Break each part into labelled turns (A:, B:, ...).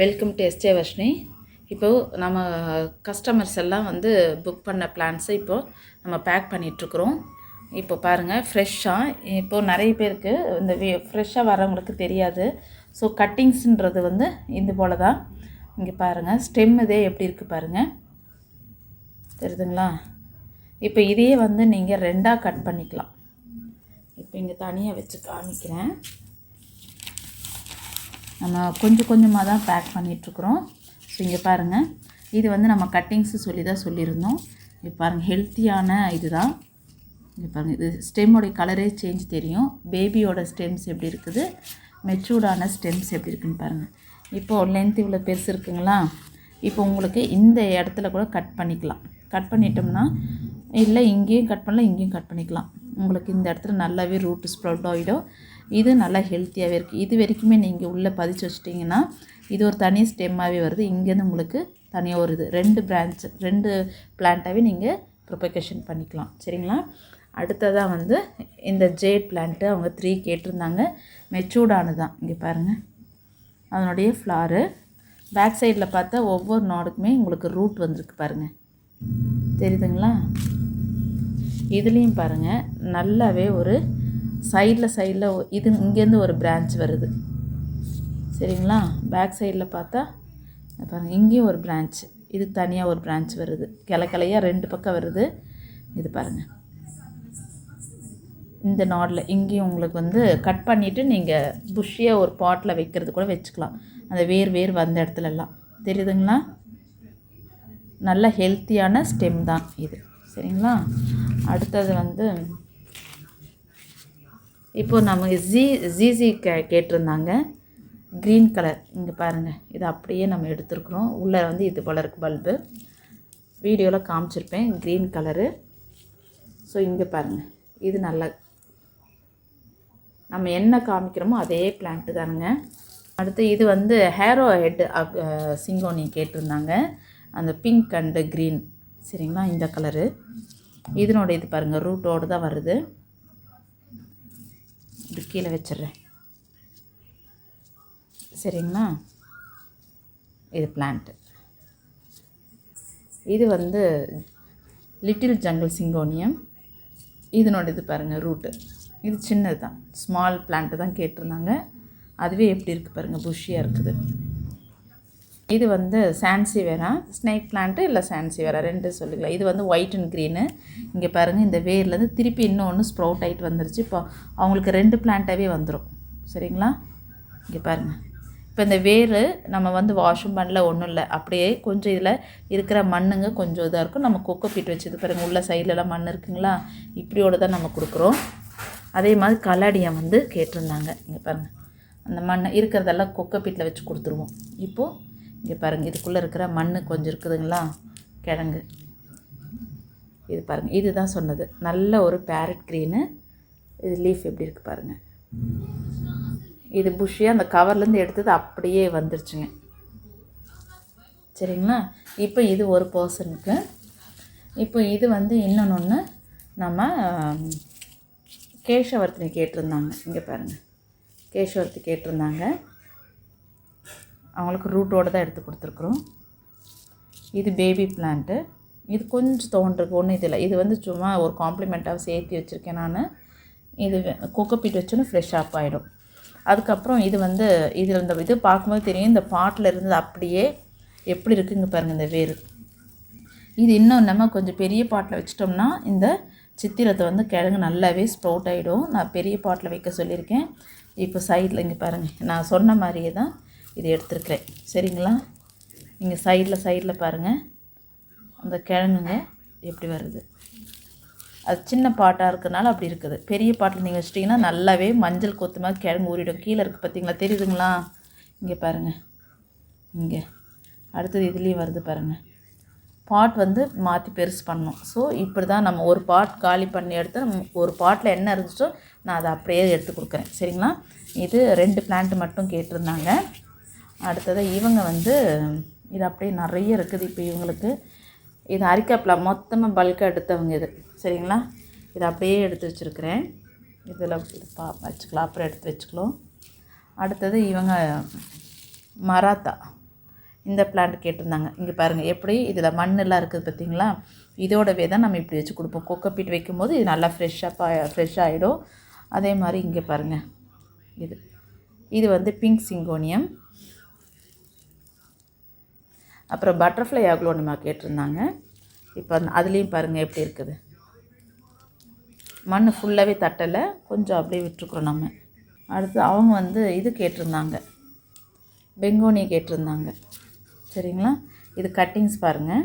A: Welcome to yesterday Varshini இப்போது நம்ம customers எல்லாம் வந்து புக் பண்ண பிளான்ஸை இப்போது நம்ம பேக் பண்ணிகிட்ருக்குறோம் இப்போ பாருங்கள் ஃப்ரெஷ்ஷாக இப்போது நிறைய பேருக்கு இந்த ஃப்ரெஷ்ஷாக வரவங்களுக்கு தெரியாது. ஸோ கட்டிங்ஸுன்றது வந்து இது போல் தான் இங்கே பாருங்கள் ஸ்டெம் இதே எப்படி இருக்குது பாருங்கள் தெரியுதுங்களா? இப்போ இதையே வந்து நீங்கள் ரெண்டாக கட் பண்ணிக்கலாம். இப்போ இங்கே தனியாக வச்சு காமிக்கிறேன். நம்ம கொஞ்சம் கொஞ்சமாக தான் பேக் பண்ணிகிட்ருக்குறோம் ஸோ இங்கே பாருங்கள் இது வந்து நம்ம கட்டிங்ஸு சொல்லி தான் சொல்லியிருந்தோம். இங்கே பாருங்கள் ஹெல்த்தியான இது தான் இங்கே பாருங்கள் இது ஸ்டெம்மோடைய கலரே சேஞ்ச் தெரியும். பேபியோட ஸ்டெம்ஸ் எப்படி இருக்குது? மெச்சூர்டான ஸ்டெம்ஸ் எப்படி இருக்குன்னு பாருங்கள் இப்போது லென்த் இவ்வளோ பெருசு இருக்குங்களா? இப்போ உங்களுக்கு இந்த இடத்துல கூட கட் பண்ணிக்கலாம். கட் பண்ணிட்டோம்னா இல்லை இங்கேயும் கட் பண்ணலாம் இங்கேயும் கட் பண்ணிக்கலாம். உங்களுக்கு இந்த இடத்துல நல்லாவே ரூட் ஸ்ப்ரவுட் ஆகிடும் இது நல்லா ஹெல்த்தியாகவே இருக்குது இது வரைக்குமே நீங்கள் உள்ளே பதிச்சு வச்சிட்டிங்கன்னா இது ஒரு தனி ஸ்டெம்மாகவே வருது. இங்கேருந்து உங்களுக்கு தனியாக ஒரு இது. ரெண்டு பிரான்ச் ரெண்டு பிளான்ட்டாகவே நீங்கள் ப்ரொபகேஷன் பண்ணிக்கலாம். சரிங்களா? அடுத்ததாக வந்து இந்த ஜேட் பிளான்ட்டு அவங்க த்ரீ கேட்டிருந்தாங்க. மெச்சூர்டானது தான் இங்கே பாருங்கள் அதனுடைய ஃப்ளாரு பேக் சைடில் பார்த்தா ஒவ்வொரு நாடுக்குமே உங்களுக்கு ரூட் வந்திருக்கு பாருங்கள் தெரியுதுங்களா? இதுலேயும் பாருங்கள் நல்லாவே ஒரு சைடில் சைடில் இது இங்கேருந்து ஒரு பிரான்ச் வருது. சரிங்களா? பேக் சைடில் பார்த்தா பாருங்கள் இங்கேயும் ஒரு பிரான்ச் இது தனியாக ஒரு பிரான்ச் வருது. கிளை ரெண்டு பக்கம் வருது. இது பாருங்கள் இந்த நாடில் இங்கேயும் உங்களுக்கு வந்து கட் பண்ணிவிட்டு நீங்கள் புஷ்ஷியாக ஒரு பாட்டில் வைக்கிறது கூட வச்சுக்கலாம். அந்த வேர் வேர் வந்த இடத்துலலாம். தெரியுதுங்களா? நல்ல ஹெல்த்தியான ஸ்டெம் தான் இது. சரிங்களா? அடுத்தது வந்து இப்போது நமக்கு ஜி ஜிசி கே கேட்டிருந்தாங்க. Green colour. இங்கே பாருங்கள் இது அப்படியே நம்ம எடுத்துருக்குறோம். உள்ளே வந்து இது போல் இருக்குது பல்பு. வீடியோவில் காமிச்சிருப்பேன். Green colour. ஸோ இங்கே பாருங்கள் இது நல்ல நம்ம என்ன காமிக்கிறோமோ அதே பிளான்ட்டு தானுங்க. அடுத்து இது வந்து ஹேரோ ஹெட் சிங்கோனி கேட்டிருந்தாங்க. அந்த பிங்க் அண்டு க்ரீன் சரிங்களா? இந்த கலரு. இதனோட இது பாருங்கள் ரூட்டோடு தான் வருது. இது கீழே வச்சிடுறேன். சரிங்களா? இது பிளான்ட்டு இது வந்து லிட்டில் ஜங்கிள் சிங்கோனியம் இதனோட இது பாருங்கள் ரூட்டு இது சின்னது தான் ஸ்மால் பிளான்ட்டு தான் கேட்டிருந்தாங்க. அதுவே எப்படி இருக்குது பாருங்கள் புஷியாக இருக்குது. இது வந்து சான்சி வேரா ஸ்னேக் பிளான்ட்டு இல்லை சான்சி வேரா ரெண்டு சொல்லிக்கலாம் இது வந்து ஒயிட் அண்ட் க்ரீனு இங்கே பாருங்கள் இந்த வேர்லேருந்து திருப்பி இன்னொன்று ஸ்ப்ரவுட் ஆகிட்டு வந்துருச்சு. இப்போ அவங்களுக்கு ரெண்டு பிளான்ட்டாகவே வந்துடும் சரிங்களா? இங்கே பாருங்கள் இப்போ இந்த வேர் நம்ம வந்து வாஷும் பண்ணல ஒன்றும் இல்லை. அப்படியே கொஞ்சம் இதில் இருக்கிற மண்ணுங்க கொஞ்சம் இதாக இருக்கும். நம்ம கொக்கோ பீட் வச்சது பாருங்கள் உள்ள சைட்லலாம் மண் இருக்குங்களா? இப்படியோடு தான் நம்ம கொடுக்குறோம். அதே மாதிரி கலாடியம் வந்து கேட்டிருந்தாங்க. இங்கே பாருங்கள் அந்த மண் இருக்கிறதெல்லாம் கொக்கோ பீட்டில் வச்சு கொடுத்துருவோம். இப்போது இங்கே பாருங்கள் இதுக்குள்ளே இருக்கிற மண் கொஞ்சம் இருக்குதுங்களா? கிழங்கு. இது பாருங்கள் இது தான் சொன்னது. நல்ல ஒரு பேரட் க்ரீனு இது லீஃப் எப்படி இருக்குது பாருங்கள் இது புஷ்ஷியாக அந்த கவர்லேருந்து எடுத்தது அப்படியே வந்துருச்சுங்க. சரிங்களா? இப்போ இது ஒரு பர்சனுக்கு இப்போ இது வந்து இன்னொன்று நம்ம கேஷவர்த்தினி கேட்டிருந்தாங்க. இங்கே பாருங்கள் கேஷவர்த்தி கேட்டிருந்தாங்க. அவங்களுக்கு ரூட்டோடு தான் எடுத்து கொடுத்துருக்குறோம். இது பேபி பிளான்ட்டு இது கொஞ்சம் தோன்றிருக்கு ஒன்றும் இதில் இது வந்து சும்மா ஒரு காம்ப்ளிமெண்ட்டாக சேர்த்து வச்சுருக்கேன் நான். இது கொக்கோப்பீட் வச்சோன்னு ஃப்ரெஷ் ஆப் ஆகிடும் அதுக்கப்புறம் இது வந்து இதில் இந்த இது பார்க்கும்போது தெரியும் இந்த பாட்டில் இருந்தது அப்படியே எப்படி இருக்குங்க பாருங்கள் இந்த வேர். இது இன்னும் நம்ம கொஞ்சம் பெரிய பாட்டில் வச்சிட்டோம்னா இந்த சித்திரத்தை வந்து கிழங்கு நல்லாவே ஸ்ப்ரவுட் ஆகிடும் நான் பெரிய பாட்டில் வைக்க சொல்லியிருக்கேன். இப்போ சைடில் இங்கே பாருங்கள் நான் சொன்ன மாதிரியே தான் இது எடுத்துருக்கிறேன். சரிங்களா? நீங்கள் சைடில் சைடில் பாருங்கள் அந்த கிழங்குங்க எப்படி வருது? அது சின்ன பாட்டாக இருக்கிறனால அப்படி இருக்குது. பெரிய பாட்டில் நீங்கள் வச்சிட்டிங்கன்னா நல்லாவே மஞ்சள் கொத்து மாதிரி கிழங்கு ஊறிடும். கீழே இருக்குது பார்த்தீங்களா தெரியுதுங்களா? இங்கே பாருங்கள் இங்கே. அடுத்தது இதுலேயும் வருது பாருங்கள் பாட் வந்து மாற்றி பெருசு பண்ணணும். ஸோ இப்படி தான் நம்ம ஒரு பாட் காலி பண்ணி எடுத்து நம்ம ஒரு பாட்டில் என்ன இருந்துச்சோ நான் அதை அப்படியே எடுத்து கொடுக்குறேன். சரிங்களா? இது ரெண்டு பிளான்ட் மட்டும் கேட்டிருந்தாங்க. அடுத்தது இவங்க வந்து இது அப்படியே நிறைய இருக்குது இப்போ இவங்களுக்கு. இது அரிக்காப்பில் மொத்தமாக பல்காக எடுத்தவங்க இது. சரிங்களா? இது அப்படியே எடுத்து வச்சுருக்கிறேன். இதில் பா வச்சுக்கலாம். அப்புறம் எடுத்து வச்சுக்கலாம். அடுத்தது இவங்க மராத்தா. இந்த பிளான்ட் கேட்டிருந்தாங்க. இங்கே பாருங்கள் எப்படி இதில் மண்ணெல்லாம் இருக்குது பார்த்தீங்களா? இதோடவே தான் நம்ம இப்படி வச்சு கொடுப்போம். கொக்கோபீட் வைக்கும்போது இது நல்லா ஃப்ரெஷ்ஷாக ஃப்ரெஷ் ஆகிடும் அதே மாதிரி இங்கே பாருங்கள் இது. இது வந்து பிங்க் சிங்கோனியம் அப்புறம் பட்டர்ஃப்ளை அக்லோனிமா கேட்டிருந்தாங்க. இப்போ அதுலேயும் பாருங்கள் எப்படி இருக்குது. மண் ஃபுல்லாகவே தட்டலை. கொஞ்சம் அப்படியே விட்டுருக்குறோம் நம்ம. அடுத்து அவங்க வந்து இது கேட்டிருந்தாங்க. பெங்கோனி கேட்டிருந்தாங்க. சரிங்களா? இது கட்டிங்ஸ் பாருங்கள்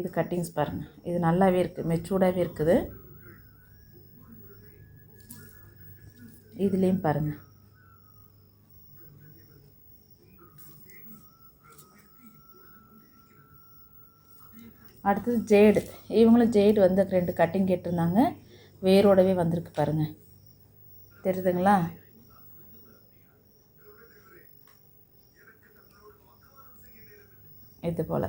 A: இது கட்டிங்ஸ் பாருங்கள் இது நல்லாவே இருக்குது மெச்சூர்டாகவே இருக்குது. இதுலேயும் பாருங்கள் அடுத்தது ஜேடு இவங்களும் ஜேடு வந்து ரெண்டு கட்டிங் கேட்டிருந்தாங்க. வேரோடவே வந்திருக்கு பாருங்கள் தெரியுதுங்களா? இது போல்.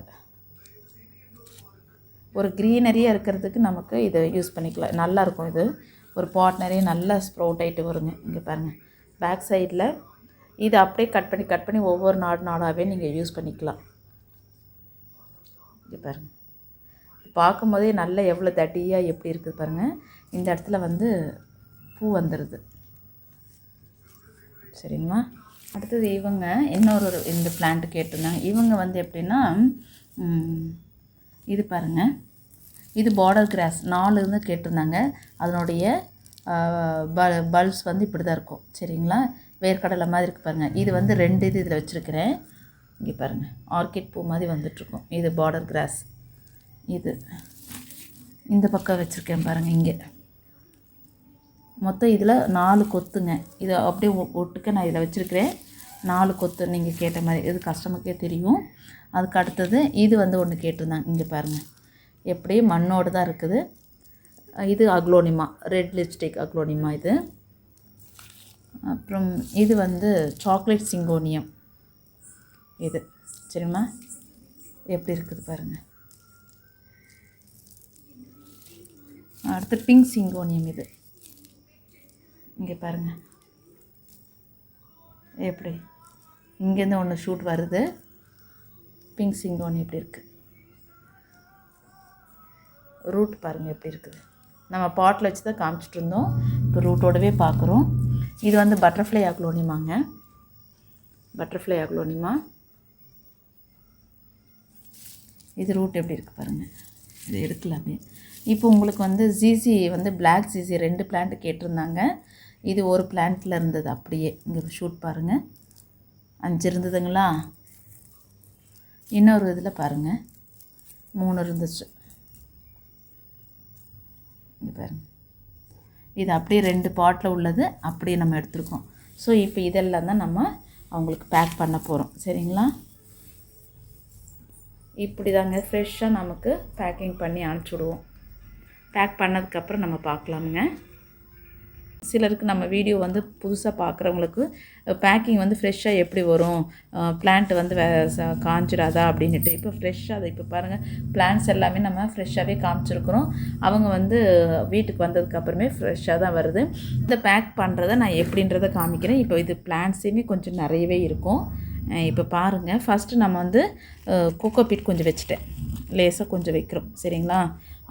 A: ஒரு க்ரீனரியாக இருக்கிறதுக்கு நமக்கு இதை யூஸ் பண்ணிக்கலாம். நல்லாயிருக்கும் இது. ஒரு பாட் நிறைய நல்லா ஸ்ப்ரௌட் ஆகிட்டு வருங்க. இங்கே பாருங்கள் பேக் சைடில் இது அப்படியே கட் பண்ணி கட் பண்ணி ஒவ்வொரு நாடு நாடாகவே நீங்கள் யூஸ் பண்ணிக்கலாம். இங்கே பாருங்கள் பார்க்கும்போதே நல்லா எவ்வளோ தடியாக எப்படி இருக்குது பாருங்கள் இந்த இடத்துல வந்து பூ வந்துடுது சரிங்களா? அடுத்தது இவங்க இன்னொரு ஒரு இந்த பிளான்ட் கேட்டிருந்தாங்க. இவங்க வந்து எப்படின்னா இது பாருங்கள் இது பார்டர் கிராஸ் நாலு இருந்து கேட்டிருந்தாங்க. அதனுடைய ப பல்ஸ் வந்து இப்படி தான் இருக்கும். சரிங்களா? வேர்க்கடலை மாதிரி இருக்கு பாருங்கள் இது வந்து ரெண்டு இது இதில் வச்சுருக்கிறேன். இங்கே பாருங்கள் ஆர்கிட் பூ மாதிரி வந்துட்டுருக்கும் இது பார்டர் கிராஸ் இது. இந்த பக்கம் வச்சுருக்கேன் பாருங்கள் இங்கே. மொத்தம் இதில் நாலு கொத்துங்க. இது அப்படியே ஒட்டுக்க நான் இதில் வச்சுருக்கிறேன். நாலு கொத்து நீங்கள் கேட்ட மாதிரி. இது கஸ்டமருக்கே தெரியும். அதுக்கு அடுத்தது இது வந்து ஒன்று கேட்டிருந்தாங்க. இங்கே பாருங்கள் எப்படியும் மண்ணோடு தான் இருக்குது. இது அக்லோனிமா. ரெட் லிப்ஸ்டிக் அக்லோனிமா இது. அப்புறம் இது வந்து சாக்லேட் சிங்கோனியம் இது. சரிம்மா? எப்படி இருக்குது பாருங்கள் அடுத்து பிங்க் சிங்கோனியம் இது. இங்கே பாருங்கள் எப்படி? இங்கேருந்து ஒன்று ஷூட் வருது. பிங்க் சிங்கோனி எப்படி இருக்குது ரூட் பாருங்கள் எப்படி இருக்குது. நம்ம பாட்டில் வச்சு தான் காமிச்சிட்டு இருந்தோம். இப்போ ரூட்டோடவே பார்க்குறோம் இது வந்து பட்டர்ஃப்ளை அக்லோனிமாங்க பட்டர்ஃப்ளை அக்லோனிமா இது ரூட் எப்படி இருக்குது பாருங்கள் இது எடுக்கலாமே. இப்போ உங்களுக்கு வந்து ஜிசி வந்து பிளாக் ஜிசி ரெண்டு பிளான்ட் கேட்டிருந்தாங்க. இது ஒரு பிளான்ட்டில் இருந்தது அப்படியே. இங்கே ஷூட் பாருங்கள் அஞ்சு இருந்ததுங்களா? இன்னொரு இதில் பாருங்கள் மூணு இருந்துச்சு. இங்கே பாருங்க. இது அப்படியே ரெண்டு பாட்டில் உள்ளது. அப்படியே நம்ம எடுத்துருக்கோம். ஸோ இப்போ இதெல்லாம் தான் நம்ம அவங்களுக்கு பேக் பண்ண போகிறோம் சரிங்களா? இப்படி தாங்க ஃப்ரெஷ்ஷாக நமக்கு பேக்கிங் பண்ணி அனுப்பிச்சுடுவோம். பேக் பண்ணதுக்கப்புறம் நம்ம பார்க்கலாமுங்க. சிலருக்கு நம்ம வீடியோ வந்து புதுசாக பார்க்குறவங்களுக்கு பேக்கிங் வந்து ஃப்ரெஷ்ஷாக எப்படி வரும் பிளான்ட் வந்து வே காஞ்சிடாதா அப்படின்ட்டு இப்போ ஃப்ரெஷ்ஷாக அதை இப்போ பாருங்கள் பிளான்ட்ஸ் எல்லாமே நம்ம ஃப்ரெஷ்ஷாகவே காமிச்சிருக்கிறோம். அவங்க வந்து வீட்டுக்கு வந்ததுக்கப்புறமே ஃப்ரெஷ்ஷாக தான் வருது. இந்த பேக் பண்ணுறத நான் எப்படின்றத காமிக்கிறேன். இப்போ இது பிளான்ட்ஸையுமே கொஞ்சம் நிறையவே இருக்கும். இப்போ பாருங்கள் ஃபஸ்ட்டு நம்ம வந்து கோகோ பீட் கொஞ்சம் வச்சுட்டேன். லேசாக கொஞ்சம் வைக்கிறோம். சரிங்களா?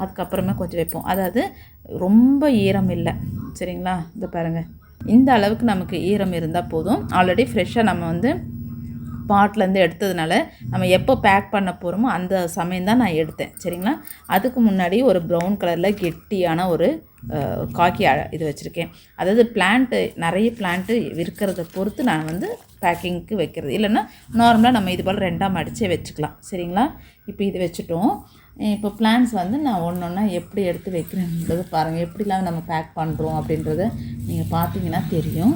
A: அதுக்கப்புறமே கொஞ்சம் வைப்போம். அதாவது ரொம்ப ஈரம் இல்லை. சரிங்களா? இந்த பாருங்கள் இந்த அளவுக்கு நமக்கு ஈரம் இருந்தால் போதும். ஆல்ரெடி ஃப்ரெஷ்ஷாக நம்ம வந்து பாட்லேருந்து எடுத்ததுனால நம்ம எப்போ பேக் பண்ண போகிறோமோ அந்த சமயம் தான் நான் எடுத்தேன். சரிங்களா? அதுக்கு முன்னாடி ஒரு ப்ரௌன் கலரில் கெட்டியான ஒரு காக்கி இது வச்சுருக்கேன். அதாவது பிளான்ட்டு நிறைய பிளான்ட்டு இருக்கிறத பொறுத்து நான் வந்து பேக்கிங்க்கு வைக்கிறது. இல்லைன்னா நார்மலாக நம்ம இது போல் ரெண்டாம் அடித்தே வச்சுக்கலாம். சரிங்களா? இப்போ இது வச்சுட்டோம். இப்போ பிளான்ஸ் வந்து நான் ஒன்று ஒன்றா எப்படி எடுத்து வைக்கிறேன்றது பாருங்கள் எப்படிலாம் நம்ம பேக் பண்ணுறோம் அப்படின்றத நீங்கள் பார்த்தீங்கன்னா தெரியும்.